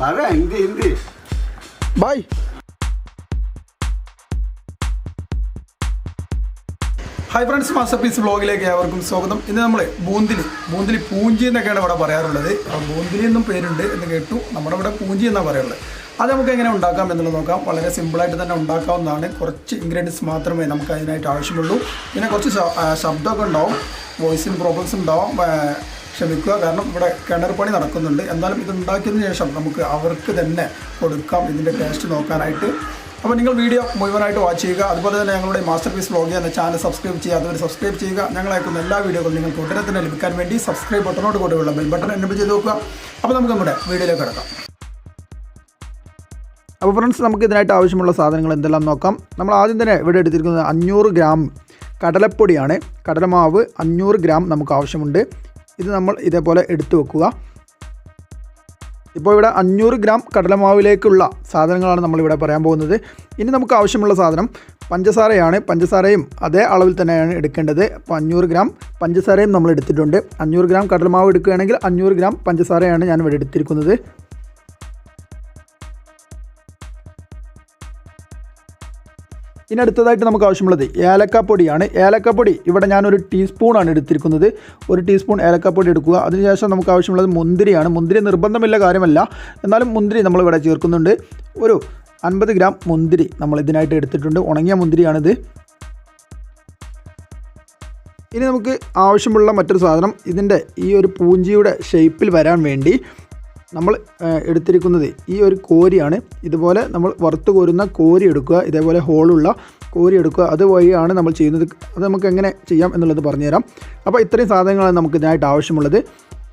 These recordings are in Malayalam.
പറയാ എന്ത് എന്ത്? Bye. Hi friends masterpiece വ്ളോഗിലേക്ക് ഏവർക്കും സ്വാഗതം. ഇന്ന് നമ്മൾ ബൂന്തിലി ബൂന്തിലി പൂഞ്ചി എന്നൊക്കെയാണ് ഇവിടെ പറയാറുള്ളത്. അപ്പോൾ ബൂന്തിലി എന്നും പേരുണ്ട് എന്ന് കേട്ടു. നമ്മുടെ ഇവിടെ പൂഞ്ചി എന്നാണ് പറയാറുള്ളത് അത് നമുക്ക് എങ്ങനെ ഉണ്ടാക്കാം എന്നുള്ളത് നോക്കാം. വളരെ സിമ്പിളായിട്ട് തന്നെ ഉണ്ടാക്കാവുന്നതാണ്. കുറച്ച് ഇൻഗ്രീഡിയൻസ് മാത്രമേ നമുക്ക് അതിനായിട്ട് ആവശ്യമുള്ളൂ. പിന്നെ കുറച്ച് ശബ്ദമൊക്കെ ഉണ്ടാവും. വോയിസിന് പ്രോബ്ലംസ് ഉണ്ടാവും. ക്ഷമിക്കുക. കാരണം ഇവിടെ കിണർ പണി നടക്കുന്നുണ്ട്. എന്നാലും ഇത് ഉണ്ടാക്കിയതിന് ശേഷം നമുക്ക് അവർക്ക് തന്നെ കൊടുക്കാം ഇതിന്റെ ടേസ്റ്റ് നോക്കാനായിട്ട്. അപ്പോൾ നിങ്ങൾ വീഡിയോ മുഴുവനായിട്ട് വാച്ച് ചെയ്യുക. അതുപോലെ തന്നെ ഞങ്ങളുടെ മാസ്റ്റർ പീസ് വ്ളോഗ് എന്ന ചാനൽ സബ്സ്ക്രൈബ് ചെയ്യുക അതുവരെ സബ്സ്ക്രൈബ് ചെയ്യുക. ഞങ്ങൾ എല്ലാ വീഡിയോകളും നിങ്ങൾക്ക് ഉടനെ തന്നെ ലഭിക്കാൻ വേണ്ടി സബ്സ്ക്രൈബ് ബട്ടണോട് കൂടെയുള്ള ബെൽ ബട്ടൺ എന്നെ ചെയ്ത് നോക്കുക അപ്പോൾ നമുക്ക് നമ്മുടെ വീഡിയോയിലേക്ക് കിടക്കാം. അപ്പോൾ ഫ്രണ്ട്സ് നമുക്ക് ഇതിനായിട്ട് ആവശ്യമുള്ള സാധനങ്ങൾ എന്തെല്ലാം നോക്കാം. നമ്മൾ ആദ്യം തന്നെ ഇവിടെ എടുത്തിരിക്കുന്നത് അഞ്ഞൂറ് ഗ്രാം കടലപ്പൊടിയാണ്. കടലമാവ് അഞ്ഞൂറ് ഗ്രാം നമുക്ക് ആവശ്യമുണ്ട്. ഇത് നമ്മൾ ഇതേപോലെ എടുത്തു വെക്കുക. ഇപ്പോൾ ഇവിടെ അഞ്ഞൂറ് ഗ്രാം കടലമാവിലേക്കുള്ള സാധനങ്ങളാണ് നമ്മളിവിടെ പറയാൻ പോകുന്നത്. ഇനി നമുക്ക് ആവശ്യമുള്ള സാധനം പഞ്ചസാരയാണ്. പഞ്ചസാരയും അതേ അളവിൽ തന്നെയാണ് എടുക്കേണ്ടത്. അപ്പോൾ അഞ്ഞൂറ് ഗ്രാം പഞ്ചസാരയും നമ്മൾ എടുത്തിട്ടുണ്ട്. അഞ്ഞൂറ് ഗ്രാം കടലമാവ് എടുക്കുകയാണെങ്കിൽ അഞ്ഞൂറ് ഗ്രാം പഞ്ചസാരയാണ് ഞാൻ ഇവിടെ എടുത്തിരിക്കുന്നത്. ഇനി അടുത്തതായിട്ട് നമുക്ക് ആവശ്യമുള്ളത് ഏലക്കാപ്പൊടിയാണ്. ഏലക്കാപ്പൊടി ഇവിടെ ഞാനൊരു ടീസ്പൂണാണ് എടുത്തിരിക്കുന്നത്. ഒരു ടീസ്പൂൺ ഏലക്കാപ്പൊടി എടുക്കുക. അതിനുശേഷം നമുക്ക് ആവശ്യമുള്ളത് മുന്തിരിയാണ്. മുന്തിരി നിർബന്ധമില്ല കാര്യമല്ല. എന്നാലും മുന്തിരി നമ്മളിവിടെ ചേർക്കുന്നുണ്ട്. ഒരു അൻപത് ഗ്രാം മുന്തിരി നമ്മൾ ഇതിനായിട്ട് എടുത്തിട്ടുണ്ട്. ഉണങ്ങിയ മുന്തിരിയാണിത്. ഇനി നമുക്ക് ആവശ്യമുള്ള മറ്റൊരു സാധനം. ഇതിന്റെ ഈ ഒരു പൂഞ്ചിയുടെ ഷേപ്പിൽ വരാൻ വേണ്ടി നമ്മൾ എടുത്തിരിക്കുന്നത് ഈ ഒരു കോരിയാണ്. ഇതുപോലെ നമ്മൾ വറുത്ത് കോരുന്ന കോരി എടുക്കുക ഇതേപോലെ ഹോളുള്ള കോരി എടുക്കുക അതുവഴിയാണ് നമ്മൾ ചെയ്യുന്നത്. അത് നമുക്ക് എങ്ങനെ ചെയ്യാം എന്നുള്ളത് പറഞ്ഞുതരാം. അപ്പോൾ ഇത്രയും സാധനങ്ങളാണ് നമുക്ക് ഇതിനായിട്ട് ആവശ്യമുള്ളത്.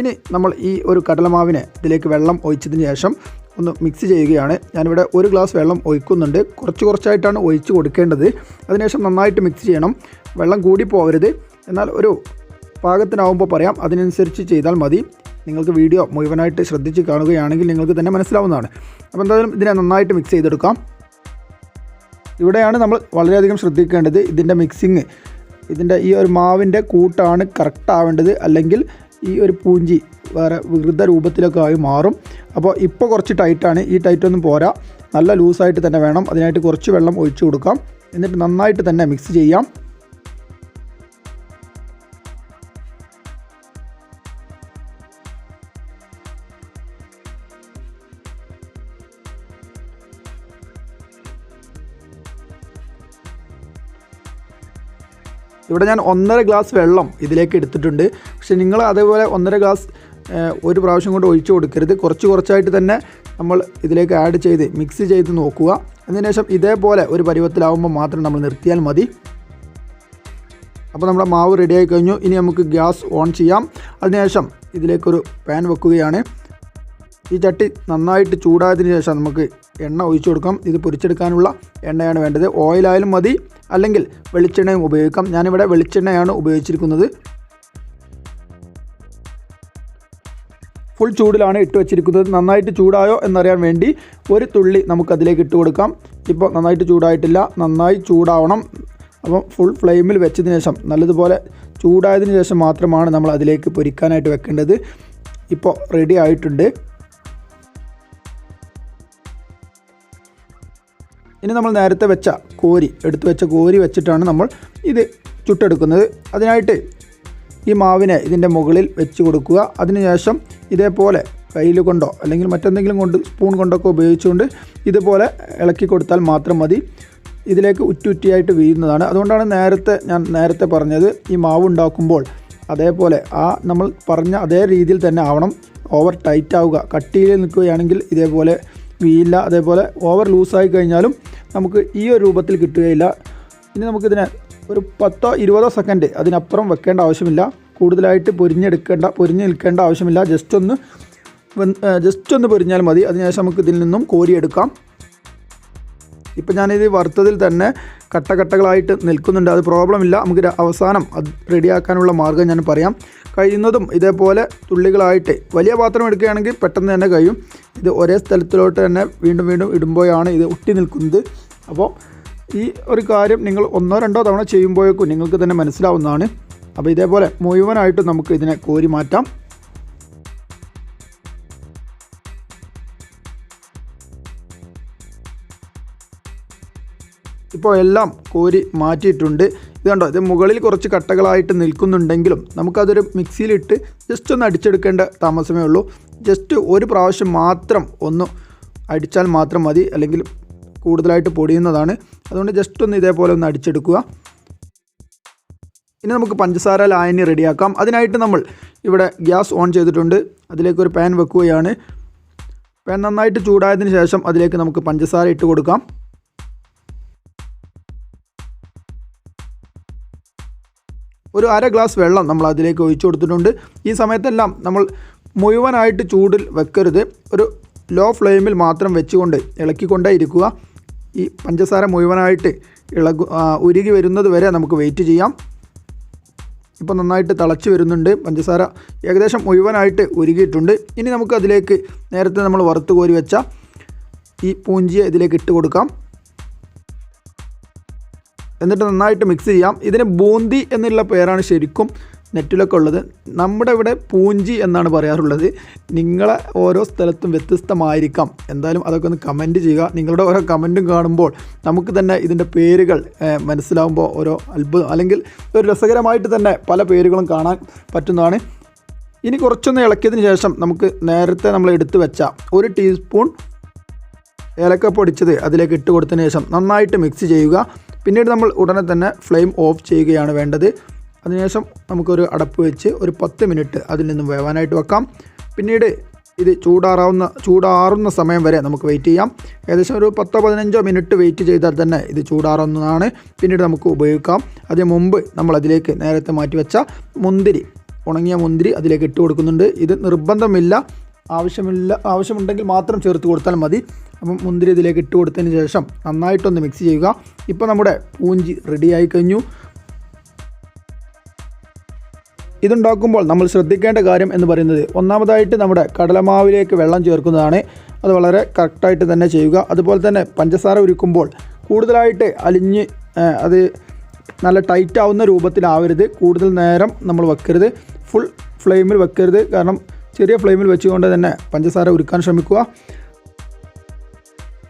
ഇനി നമ്മൾ ഈ ഒരു കടലമാവിനെ ഇതിലേക്ക് വെള്ളം ഒഴിച്ചതിന് ശേഷം ഒന്ന് മിക്സ് ചെയ്യുകയാണ്. ഞാനിവിടെ ഒരു ഗ്ലാസ് വെള്ളം ഒഴിക്കുന്നുണ്ട്. കുറച്ച് കുറച്ചായിട്ടാണ് ഒഴിച്ച് കൊടുക്കേണ്ടത്. അതിനുശേഷം നന്നായിട്ട് മിക്സ് ചെയ്യണം. വെള്ളം കൂടി പോകരുത് എന്നാൽ ഒരു പാകത്തിനാവുമ്പോൾ പറയാം. അതിനനുസരിച്ച് ചെയ്താൽ മതി. നിങ്ങൾക്ക് വീഡിയോ മുഴുവനായിട്ട് ശ്രദ്ധിച്ച് കാണുകയാണെങ്കിൽ നിങ്ങൾക്ക് തന്നെ മനസ്സിലാവുന്നതാണ്. അപ്പോൾ എന്തായാലും ഇതിനെ നന്നായിട്ട് മിക്സ് ചെയ്തെടുക്കാം. ഇവിടെയാണ് നമ്മൾ വളരെയധികം ശ്രദ്ധിക്കേണ്ടത് ഇതിന്റെ മിക്സിങ് ഇതിന്റെ ഈ ഒരു മാവിന്റെ കൂട്ടാണ് കറക്റ്റ് ആവേണ്ടത്. അല്ലെങ്കിൽ ഈ ഒരു പൂഞ്ചി വേറെ വികൃത രൂപത്തിലൊക്കെ ആയി മാറും. അപ്പോൾ ഇപ്പോൾ കുറച്ച് ടൈറ്റാണ് ഈ ടൈറ്റൊന്നും പോരാ. നല്ല ലൂസായിട്ട് തന്നെ വേണം. അതിനായിട്ട് കുറച്ച് വെള്ളം ഒഴിച്ചു കൊടുക്കാം. എന്നിട്ട് നന്നായിട്ട് തന്നെ മിക്സ് ചെയ്യാം. ഇവിടെ ഞാൻ ഒന്നര ഗ്ലാസ് വെള്ളം ഇതിലേക്ക് എടുത്തിട്ടുണ്ട്. പക്ഷേ നിങ്ങൾ അതേപോലെ ഒന്നര ഗ്ലാസ് ഒരു പ്രാവശ്യം കൊണ്ട് ഒഴിച്ചു കൊടുക്കരുത്. കുറച്ച് കുറച്ചായിട്ട് തന്നെ നമ്മൾ ഇതിലേക്ക് ആഡ് ചെയ്ത് മിക്സ് ചെയ്ത് നോക്കുക. അതിനുശേഷം ഇതേപോലെ ഒരു പരുവത്തിലാവുമ്പോൾ മാത്രം നമ്മൾ നിർത്തിയാൽ മതി. അപ്പോൾ നമ്മുടെ മാവ് റെഡിയായി കഴിഞ്ഞു. ഇനി നമുക്ക് ഗ്യാസ് ഓൺ ചെയ്യാം. അതിനുശേഷം ഇതിലേക്കൊരു പാൻ വെക്കുകയാണ്. ഈ ചട്ടി നന്നായിട്ട് ചൂടായതിനു ശേഷം നമുക്ക് എണ്ണ ഒഴിച്ചു കൊടുക്കാം. ഇത് പൊരിച്ചെടുക്കാനുള്ള എണ്ണയാണ് വേണ്ടത്. ഓയിലായാലും മതി. അല്ലെങ്കിൽ വെളിച്ചെണ്ണയും ഉപയോഗിക്കാം. ഞാനിവിടെ വെളിച്ചെണ്ണയാണ് ഉപയോഗിച്ചിരിക്കുന്നത്. ഫുൾ ചൂടിലാണ് ഇട്ട് വെച്ചിരിക്കുന്നത്. നന്നായിട്ട് ചൂടായോ എന്നറിയാൻ വേണ്ടി ഒരു തുള്ളി നമുക്കതിലേക്ക് ഇട്ട് കൊടുക്കാം. ഇപ്പോൾ നന്നായിട്ട് ചൂടായിട്ടില്ല. നന്നായി ചൂടാവണം. അപ്പം ഫുൾ ഫ്ലെയിമിൽ വെച്ചതിന് ശേഷം നല്ലതുപോലെ ചൂടായതിന് ശേഷം മാത്രമാണ് നമ്മൾ അതിലേക്ക് പൊരിക്കാനായിട്ട് വെക്കേണ്ടത്. ഇപ്പോൾ റെഡി ആയിട്ടുണ്ട്. ഇനി നമ്മൾ നേരത്തെ വെച്ച കോരി എടുത്തു വെച്ച കോരി വെച്ചിട്ടാണ് നമ്മൾ ഇത് ചുട്ടെടുക്കുന്നത്. അതിനായിട്ട് ഈ മാവിനെ ഇതിന്റെ മുകളിൽ വെച്ച് കൊടുക്കുക. അതിനുശേഷം ഇതേപോലെ കയ്യിൽ കൊണ്ടോ അല്ലെങ്കിൽ മറ്റെന്തെങ്കിലും കൊണ്ട് സ്പൂൺ കൊണ്ടൊക്കെ ഉപയോഗിച്ചുകൊണ്ട് ഇതുപോലെ ഇളക്കി കൊടുത്താൽ മാത്രം മതി. ഇതിലേക്ക് ഉറ്റുറ്റിയായിട്ട് വീഴുന്നതാണ്. അതുകൊണ്ടാണ് നേരത്തെ ഞാൻ നേരത്തെ പറഞ്ഞത് ഈ മാവ് ഉണ്ടാക്കുമ്പോൾ അതേപോലെ ആ നമ്മൾ പറഞ്ഞ അതേ രീതിയിൽ തന്നെ ആവണം. ഓവർ ടൈറ്റ് ആവുക കട്ടിയിൽ നിൽക്കുകയാണെങ്കിൽ ഇതേപോലെ വീയില്ല അതേപോലെ ഓവർ ലൂസായി കഴിഞ്ഞാലും നമുക്ക് ഈ ഒരു രൂപത്തിൽ കിട്ടുകയില്ല. ഇനി നമുക്കിതിനെ ഒരു പത്തോ ഇരുപതോ സെക്കൻഡ് അതിനപ്പുറം വെക്കേണ്ട ആവശ്യമില്ല. കൂടുതലായിട്ട് പൊരിഞ്ഞെടുക്കേണ്ട പൊരിഞ്ഞ് നിൽക്കേണ്ട ആവശ്യമില്ല. ജസ്റ്റ് ഒന്ന് ജസ്റ്റ് ഒന്ന് പൊരിഞ്ഞാൽ മതി. അതിനുശേഷം നമുക്ക് ഇതിൽ നിന്നും കോരിയെടുക്കാം ഇപ്പം ഞാനിത് വറുത്തതിൽ തന്നെ കട്ടകട്ടകളായിട്ട് നിൽക്കുന്നുണ്ട്. അത് പ്രോബ്ലം ഇല്ല. നമുക്ക് അവസാനം അത് റെഡിയാക്കാനുള്ള മാർഗം ഞാൻ പറയാം. കഴിയുന്നതും ഇതേപോലെ തുള്ളികളായിട്ട് വലിയ പാത്രം എടുക്കുകയാണെങ്കിൽ പെട്ടെന്ന് തന്നെ കഴിയും. ഇത് ഒരേ സ്ഥലത്തിലോട്ട് തന്നെ വീണ്ടും വീണ്ടും ഇടുമ്പോഴാണ് ഇത് ഒട്ടി നിൽക്കുന്നത്. അപ്പോൾ ഈ ഒരു കാര്യം നിങ്ങൾ ഒന്നോ രണ്ടോ തവണ ചെയ്യുമ്പോഴേക്കും നിങ്ങൾക്ക് തന്നെ മനസ്സിലാവുന്നതാണ്. അപ്പോൾ ഇതേപോലെ മുഴുവനായിട്ടും നമുക്ക് ഇതിനെ കോരി മാറ്റാം. ഇപ്പോൾ എല്ലാം കോരി മാറ്റിയിട്ടുണ്ട്. ഇത് കണ്ടോ? ഇത് മുകളിൽ കുറച്ച് കട്ടകളായിട്ട് നിൽക്കുന്നുണ്ടെങ്കിലും നമുക്കതൊരു മിക്സിയിലിട്ട് ജസ്റ്റ് ഒന്ന് അടിച്ചെടുക്കേണ്ട താമസമേ ഉള്ളൂ. ജസ്റ്റ് ഒരു പ്രാവശ്യം മാത്രം ഒന്ന് അടിച്ചാൽ മാത്രം മതി. അല്ലെങ്കിൽ കൂടുതലായിട്ട് പൊടിയുന്നതാണ്. അതുകൊണ്ട് ജസ്റ്റ് ഒന്ന് ഇതേപോലെ ഒന്ന് അടിച്ചെടുക്കുക. ഇനി നമുക്ക് പഞ്ചസാര ലായനി റെഡിയാക്കാം. അതിനായിട്ട് നമ്മൾ ഇവിടെ ഗ്യാസ് ഓൺ ചെയ്തിട്ടുണ്ട്. അതിലേക്ക് ഒരു പാൻ വെക്കുകയാണ്. പാൻ നന്നായിട്ട് ചൂടായതിന് ശേഷം അതിലേക്ക് നമുക്ക് പഞ്ചസാര ഇട്ട് കൊടുക്കാം. ഒരു അര ഗ്ലാസ് വെള്ളം നമ്മൾ അതിലേക്ക് ഒഴിച്ചു കൊടുത്തിട്ടുണ്ട്. ഈ സമയത്തെല്ലാം നമ്മൾ മുഴുവനായിട്ട് ചൂടിൽ വെക്കരുത്. ഒരു ലോ ഫ്ലെയിമിൽ മാത്രം വെച്ചുകൊണ്ട് ഇളക്കിക്കൊണ്ടേ ഇരിക്കുക. ഈ പഞ്ചസാര മുഴുവനായിട്ട് ഇളകു ഉരുകി വരുന്നത് വരെ നമുക്ക് വെയിറ്റ് ചെയ്യാം. ഇപ്പോൾ നന്നായിട്ട് തിളച്ച് വരുന്നുണ്ട്. പഞ്ചസാര ഏകദേശം മുഴുവനായിട്ട് ഉരുകിയിട്ടുണ്ട്. ഇനി നമുക്ക് അതിലേക്ക് നേരത്തെ നമ്മൾ വറുത്ത് കോരി വെച്ച ഈ പൂഞ്ചിയെ ഇതിലേക്ക് ഇട്ട് കൊടുക്കാം. എന്നിട്ട് നന്നായിട്ട് മിക്സ് ചെയ്യാം. ഇതിന് ബൂന്തി എന്നുള്ള പേരാണ് ശരിക്കും നെറ്റിലൊക്കെ ഉള്ളത്. നമ്മുടെ ഇവിടെ പൂഞ്ചി എന്നാണ് പറയാറുള്ളത്. നിങ്ങളെ ഓരോ സ്ഥലത്തും വ്യത്യസ്തമായിരിക്കാം. എന്തായാലും അതൊക്കെ ഒന്ന് കമന്റ് ചെയ്യുക. നിങ്ങളുടെ ഓരോ കമന്റും കാണുമ്പോൾ നമുക്ക് തന്നെ ഇതിന്റെ പേരുകൾ മനസ്സിലാവുമ്പോൾ ഓരോ അത്ഭുതം അല്ലെങ്കിൽ ഒരു രസകരമായിട്ട് തന്നെ പല പേരുകളും കാണാൻ പറ്റുന്നതാണ്. ഇനി കുറച്ചൊന്ന് ഇളക്കിയതിന് ശേഷം നമുക്ക് നേരത്തെ നമ്മൾ എടുത്തു വെച്ച ഒരു ടീസ്പൂൺ ഏലക്ക പൊടിച്ചത് അതിലേക്ക് ഇട്ട് കൊടുത്തതിന് ശേഷം നന്നായിട്ട് മിക്സ് ചെയ്യുക. പിന്നീട് നമ്മൾ ഉടനെ തന്നെ ഫ്ലെയിം ഓഫ് ചെയ്യുകയാണ് വേണ്ടത്. അതിനുശേഷം നമുക്കൊരു അടപ്പ് വെച്ച് ഒരു പത്ത് മിനിറ്റ് അതിൽ നിന്നും വേവാനായിട്ട് വെക്കാം. പിന്നീട് ഇത് ചൂടാറാവുന്ന ചൂടാറുന്ന സമയം വരെ നമുക്ക് വെയിറ്റ് ചെയ്യാം. ഏകദേശം ഒരു പത്തോ പതിനഞ്ചോ മിനിറ്റ് വെയിറ്റ് ചെയ്താൽ തന്നെ ഇത് ചൂടാറുന്നതാണ്. പിന്നീട് നമുക്ക് ഉപയോഗിക്കാം. അതിന് മുമ്പ് നമ്മൾ അതിലേക്ക് നേരത്തെ മാറ്റി വെച്ച മുന്തിരി ഉണങ്ങിയ മുന്തിരി അതിലേക്ക് ഇട്ട് കൊടുക്കുന്നുണ്ട്. ഇത് നിർബന്ധമില്ല. ആവശ്യമില്ല ആവശ്യമുണ്ടെങ്കിൽ മാത്രം ചേർത്ത് കൊടുത്താൽ മതി. അപ്പം മുന്തിരി ഇതിലേക്ക് ഇട്ട് കൊടുത്തതിന് ശേഷം നന്നായിട്ടൊന്ന് മിക്സ് ചെയ്യുക. ഇപ്പോൾ നമ്മുടെ പൂഞ്ചി റെഡിയായി കഴിഞ്ഞു. ഇതുണ്ടാക്കുമ്പോൾ നമ്മൾ ശ്രദ്ധിക്കേണ്ട കാര്യം എന്ന് പറയുന്നത് ഒന്നാമതായിട്ട് നമ്മുടെ കടലമാവിലേക്ക് വെള്ളം ചേർക്കുന്നതാണ്. അത് വളരെ കറക്റ്റായിട്ട് തന്നെ ചെയ്യുക. അതുപോലെ തന്നെ പഞ്ചസാര ഉരുക്കുമ്പോൾ കൂടുതലായിട്ട് അലിഞ്ഞ് അത് നല്ല ടൈറ്റ് ആവുന്ന രൂപത്തിലാവരുത്. കൂടുതൽ നേരം നമ്മൾ വെക്കരുത്. ഫുൾ ഫ്ലെയിമിൽ വെക്കരുത്. കാരണം ചെറിയ ഫ്ലെയിമിൽ വെച്ചുകൊണ്ട് തന്നെ പഞ്ചസാര ഉരുക്കാൻ ശ്രമിക്കുക.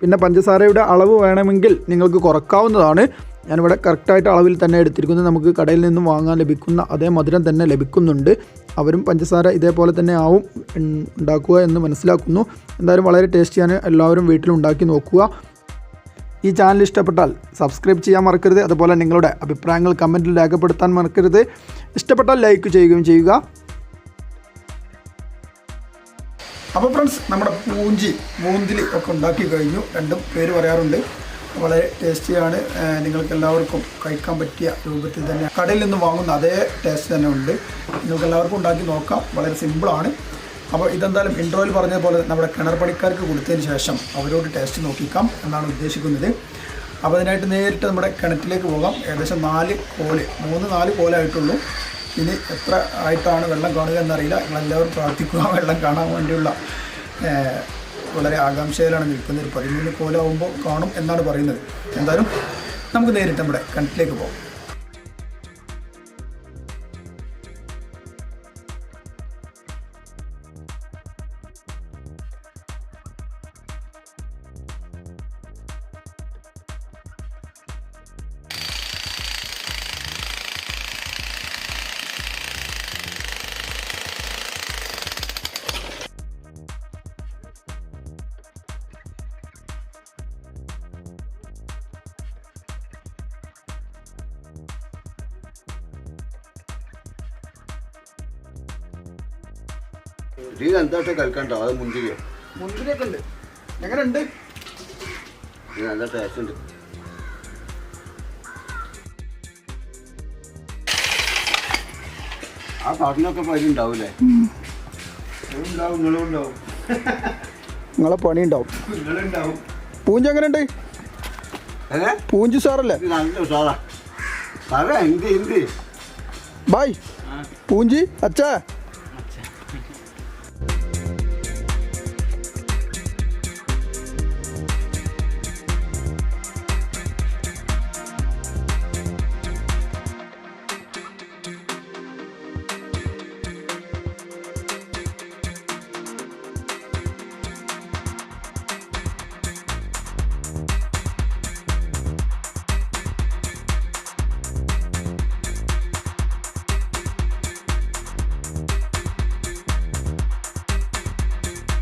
പിന്നെ പഞ്ചസാരയുടെ അളവ് വേണമെങ്കിൽ നിങ്ങൾക്ക് കുറക്കാവുന്നതാണ്. ഞാനിവിടെ കറക്റ്റായിട്ട് അളവിൽ തന്നെ എടുത്തിരിക്കുന്നത് നമുക്ക് കടയിൽ നിന്നും വാങ്ങാൻ ലഭിക്കുന്ന അതേ മധുരം തന്നെ ലഭിക്കുന്നുണ്ട്. അവരും പഞ്ചസാര ഇതേപോലെ തന്നെ ആവും ഉണ്ടാക്കുക എന്ന് മനസ്സിലാക്കുന്നു. എന്തായാലും വളരെ ടേസ്റ്റിയാണ്. എല്ലാവരും വീട്ടിൽ ഉണ്ടാക്കി നോക്കുക. ഈ ചാനൽ ഇഷ്ടപ്പെട്ടാൽ സബ്സ്ക്രൈബ് ചെയ്യാൻ മറക്കരുത്. അതുപോലെ നിങ്ങളുടെ അഭിപ്രായങ്ങൾ കമന്റിൽ രേഖപ്പെടുത്താൻ മറക്കരുത്. ഇഷ്ടപ്പെട്ടാൽ ലൈക്ക് ചെയ്യുകയും ചെയ്യുക. അപ്പോൾ ഫ്രണ്ട്സ് നമ്മുടെ പൂഞ്ചി മൂന്തിലി ഒക്കെ ഉണ്ടാക്കി കഴിഞ്ഞു. രണ്ടും പേര് പറയാറുണ്ട്. വളരെ ടേസ്റ്റിയാണ് നിങ്ങൾക്ക് എല്ലാവർക്കും കഴിക്കാൻ പറ്റിയ രൂപത്തിൽ തന്നെ. കടയിൽ നിന്ന് വാങ്ങുന്ന അതേ ടേസ്റ്റ് തന്നെ ഉണ്ട്. നിങ്ങൾക്ക് എല്ലാവർക്കും ഉണ്ടാക്കി നോക്കാം. വളരെ സിമ്പിളാണ് അപ്പോൾ ഇതെന്തായാലും ഇൻട്രോയിൽ പറഞ്ഞതുപോലെ നമ്മുടെ കിണർ പണിക്കാർക്ക് കൊടുത്തതിന് ശേഷം അവരോട് ടേസ്റ്റ് നോക്കിക്കാം എന്നാണ് ഉദ്ദേശിക്കുന്നത്. അപ്പോൾ അതിനായിട്ട് നേരിട്ട് നമ്മുടെ കിണറ്റിലേക്ക് പോകാം. ഏകദേശം നാല് കോൽ മൂന്ന് നാല് കോലായിട്ടുള്ളൂ. ഇനി എത്ര ആയിട്ടാണ് വെള്ളം കാണുക എന്നറിയില്ല. നിങ്ങളെല്ലാവരും പ്രാർത്ഥിക്കുക. വെള്ളം കാണാൻ വേണ്ടിയുള്ള വളരെ ആകാംക്ഷയിലാണ് നിൽക്കുന്നത്. ഒരു പതിമൂന്ന് കോലാവുമ്പോൾ കാണും എന്നാണ് പറയുന്നത്. എന്തായാലും നമുക്ക് നേരിട്ട് നമ്മുടെ കിണറ്റിലേക്ക് പോകാം. ഇത് കളിക്കണ്ടോ അത് മുന്തിരിയോ മുന്തിരിയൊക്കെ ഉണ്ട്. എങ്ങനെയുണ്ട്? ഇത് നല്ല ടേസ്റ്റ് ഉണ്ട്. ആ പാട്ടിനൊക്കെ പരി ഉണ്ടാവൂലേ? ഉണ്ടാവും നിങ്ങളും ഉണ്ടാവും. നിങ്ങളെ പണി ഉണ്ടാവും. നിങ്ങളുണ്ടാവും പൂഞ്ചി എങ്ങനെയുണ്ട്? പൂഞ്ചി സാറല്ലേ നല്ല ഉഷാറാ. പറ എന്ത് എന്ത് ബായ് പൂഞ്ചി അച്ഛാ.